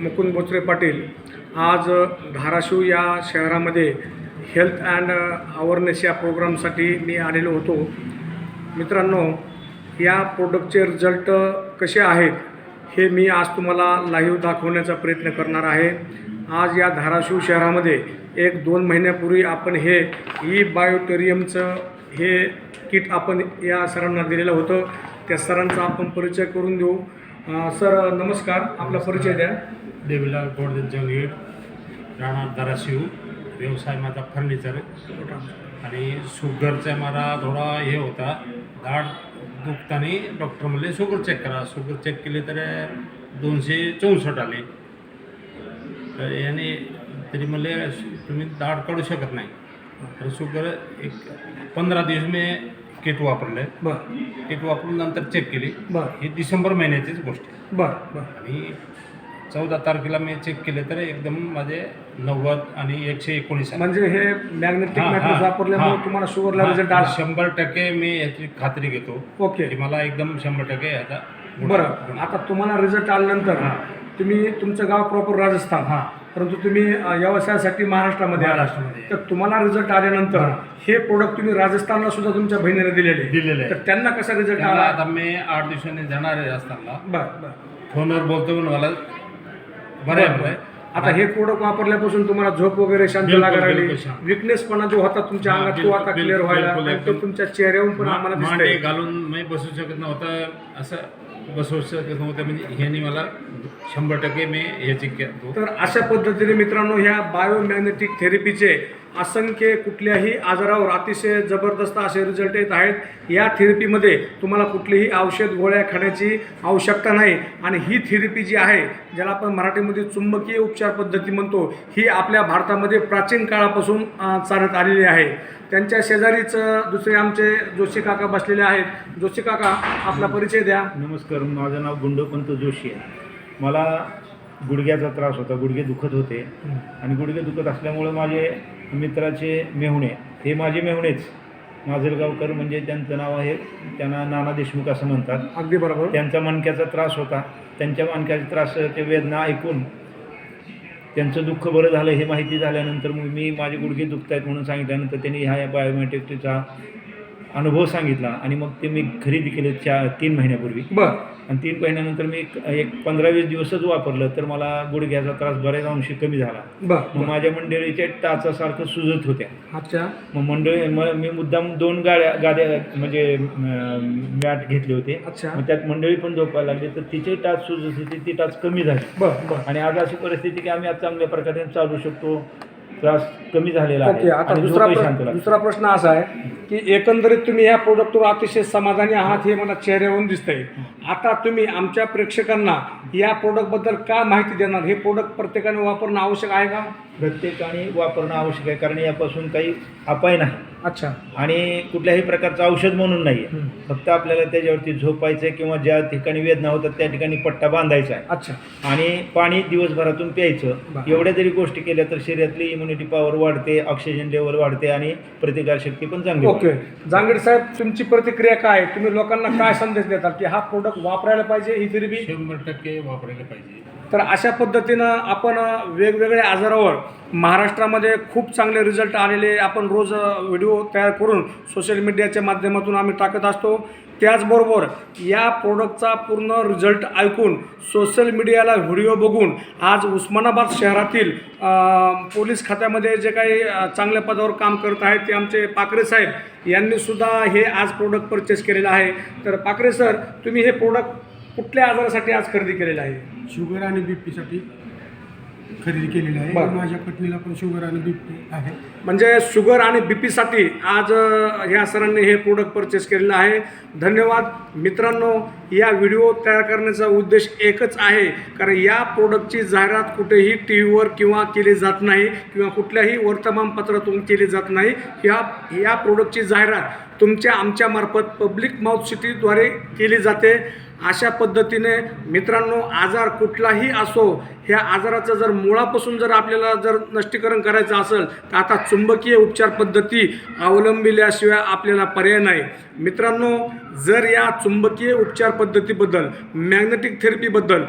मुकुंद बोचरे पाटील आज धाराशिव या शहरामध्ये हेल्थ अँड अवेअरनेस या प्रोग्रामसाठी मी आलेलो होतो. मित्रांनो या प्रोडक्टचे रिझल्ट कसे आहेत हे मी आज तुम्हाला लाईव्ह दाखवण्याचा प्रयत्न करणार आहे. आज या धाराशिव शहरामध्ये एक दोन महिन्यापूर्वी आपण हे ई बायोटेरियमचं हे किट आपण या सरांना दिलेलं होतं. त्या सरांचा आपण परिचय करून देऊ. सर नमस्कार. आपला परिचय द्या. देवीला गोडदेव जंगीर राणा धाराशिव व्यवसाय माझा फर्निचर आणि शुगरचा मला थोडा हे होता. दाढ दुखताना डॉक्टर म्हणले शुगर चेक करा. शुगर चेक केली तर दोनशे चौसष्ट आले. तर याने तरी म्हणले तुम्ही दाढ काढू शकत नाही. तर शुगर एक पंधरा दिवस मी किट वापरलं बरं. किट वापरून नंतर चेक केली. बरं. ही डिसेंबर महिन्याचीच गोष्ट आहे. बरं बरं. आणि चौदा तारखेला मी चेक केले तर एकदम माझे नव्वद आणि एकशे एकोणीस आहे. म्हणजे हे मॅग्नेटिक हा, मॅट्रिक्स हा, वापरल्यामुळे हा. तुम्हाला शुगरला हा, रिझल्ट आला शंभर टक्के मी याची खात्री घेतो. ओके. की मला एकदम शंभर टक्के गुण- बरं. गुण- आता तुम्हाला रिझल्ट आल्यानंतर हा. तुम्ही तुमचं गाव प्रॉपर राजस्थान. हा. परंतु तुम्ही व्यवसायासाठी महाराष्ट्रामध्ये आला. महाराष्ट्रामध्ये. तर तुम्हाला रिझल्ट आल्यानंतर हा. प्रोडक्ट तुम्ही राजस्थानला सुद्धा तुमच्या बहिणीने दिलेले दिलेले आहे. तर त्यांना कसा रिझल्ट आला आता मी आठ दिवसांनी जाणार आहे असताना बरं बरं फोनवर बोलतो म्हणून मला बरं आहे. आता हे प्रोडक्ट वापरल्यापासून तुम्हाला झोप वगैरे शांत बिलकुल, लागायला लागली बिलकुल शांत. विकनेसपणा जो होता तुमच्या हा, अंगात तो बिलकुल, आता क्लिअर बिलकुल, व्हायला बिलकुल, आणि तो एकदम. तुमच्या चेहऱ्यावरून पण मा- आम्हाला मांडे दिसतंय घालून मी बसू शकत नव्हतं असं बसवू शकत नव्हतं म्हणजे ह्यानी मला शंभर टक्के मी ह्याची तर अशा पद्धतीने मित्रांनो ह्या बायोमॅग्नेटिक थेरपीचे असंख्य कुठल्याही आजारावर अतिशय जबरदस्त असे रिझल्ट येत आहेत. या थेरपीमध्ये तुम्हाला कुठलीही औषध गोळ्या खाण्याची आवश्यकता नाही. आणि ही थेरपी जी आहे ज्याला आपण मराठीमध्ये चुंबकीय उपचार पद्धती म्हणतो ही आपल्या भारतामध्ये प्राचीन काळापासून चालत आलेली आहे. त्यांच्या शेजारीच दुसरे आमचे जोशी काका बसलेले आहेत. जोशी काका आपला परिचय द्या. नमस्कार माझं नाव गुंडपंत जोशी आहे. मला गुडघ्याचा त्रास होता गुडघे दुखत होते. आणि गुडघे दुखत असल्यामुळं माझे मित्राचे मेहुणे. हे माझे मेहुणेच. माजलगावकर म्हणजे त्यांचं नाव आहे त्यांना नाना देशमुख असं म्हणतात. अगदी बरोबर. त्यांचा मणक्याचा त्रास होता. त्यांच्या मणक्याच्या त्रासाचे वेदना ऐकून त्यांचं दुःख बरं झालं हे माहिती झाल्यानंतर मग मी माझे गुडघे दुखत आहेत म्हणून सांगितल्यानंतर त्यांनी ह्या बायोमेट्रिकचा अनुभव सांगितला आणि मग ते मी खरेदी केले चार तीन महिन्यापूर्वी. बर. आणि तीन महिन्यानंतर मी एक पंधरा वीस दिवसच वापरलं तर मला गुडघ्याचा त्रास बऱ्याच अंशी कमी झाला. मग माझ्या मंडळीच्या टाचासारखं सुजत होत्या. अच्छा. मग मंडळी मी मुद्दाम दोन गाड्या गाद्या म्हणजे मॅट घेतले होते. अच्छा. मग त्यात मंडळी पण झोपायला लागली तर तिचे टाच सुजत होती ती टाच कमी झाली. आणि आज अशी परिस्थिती की आम्ही आज चांगल्या प्रकारे चालू शकतो. त्रास कमी झालेला आहे. दुसरा प्रश्न असा आहे की एकंदरीत तुम्ही या प्रोडक्टवर अतिशय समाधानी आहात हे मला चेहऱ्यावरून दिसतंय. आता तुम्ही आमच्या प्रेक्षकांना या प्रोडक्टबद्दल का माहिती देणार? हे प्रोडक्ट प्रत्येकाने वापरणं आवश्यक आहे का? प्रत्येकाने वापरणं आवश्यक आहे कारण यापासून काही अपाय नाही. अच्छा. आणि कुठल्याही प्रकारचं औषध म्हणून नाही आहे हं. फक्त आपल्याला त्याच्यावरती झोपायचं आहे किंवा ज्या ठिकाणी वेदना होतात त्या ठिकाणी पट्टा बांधायचा आहे. अच्छा. आणि पाणी दिवसभरातून प्यायचं. एवढ्या जरी गोष्टी केल्या तर शरीरातली इम्युनिटी पॉवर वाढते ऑक्सिजन लेवल वाढते आणि प्रतिकारशक्ती पण चांगली ओके. जांगीड साहेब तुमची प्रतिक्रिया काय? तुम्ही लोकांना काय संदेश देतात की हा प्रोडक्ट वापरायला पाहिजे ही तरी बी? शंभर टक्के वापरायला पाहिजे. तर अशा पद्धतीनं आपण वेगवेगळ्या आजारावर महाराष्ट्रामध्ये खूप चांगले रिझल्ट आलेले आपण रोज व्हिडिओ तयार करून सोशल मीडियाच्या माध्यमातून आम्ही टाकत असतो. त्याचबरोबर या प्रोडक्टचा पूर्ण रिझल्ट ऐकून सोशल मीडियाला व्हिडिओ बघून आज उस्मानाबाद शहरातील पोलीस खात्यामध्ये जे काही चांगल्या पदावर काम करत आहेत ते आमचे पाकरे साहेब यांनीसुद्धा हे आज प्रोडक्ट परचेस केलेलं आहे. तर पाकरे सर तुम्ही हे प्रोडक्ट कुठल्या आजारासाठी आज खरेदी केलेलं आहे? शुगर आणि बीपीसाठी खरेदी केलेली आहे. बरं. माझ्या पत्नीला पण शुगर आणि बीपी आहे. म्हणजे शुगर आणि बी पीसाठी आज अ, ह्या सरांनी हे प्रोडक्ट परचेस केलेलं आहे. धन्यवाद. मित्रांनो या व्हिडिओ तयार करण्याचा उद्देश एकच आहे. कारण या प्रोडक्टची जाहिरात कुठेही टी व्हीवर किंवा केली जात नाही किंवा कुठल्याही वर्तमानपत्रातून केली जात नाही. ह्या या प्रोडक्टची जाहिरात तुमच्या आमच्यामार्फत पब्लिक माउथ सिटीद्वारे केली जाते. अशा पद्धतीने मित्रांनो आजार कुठलाही असो ह्या आजाराचं जर मुळापासून जर आपल्याला जर नष्टीकरण करायचं असेल तर आता चुंबकीय उपचार पद्धती अवलंबिल्याशिवाय आपल्याला पर्याय नाही. मित्रांनो जर या चुंबकीय उपचार पद्धतीबद्दल मॅग्नेटिक थेरपीबद्दल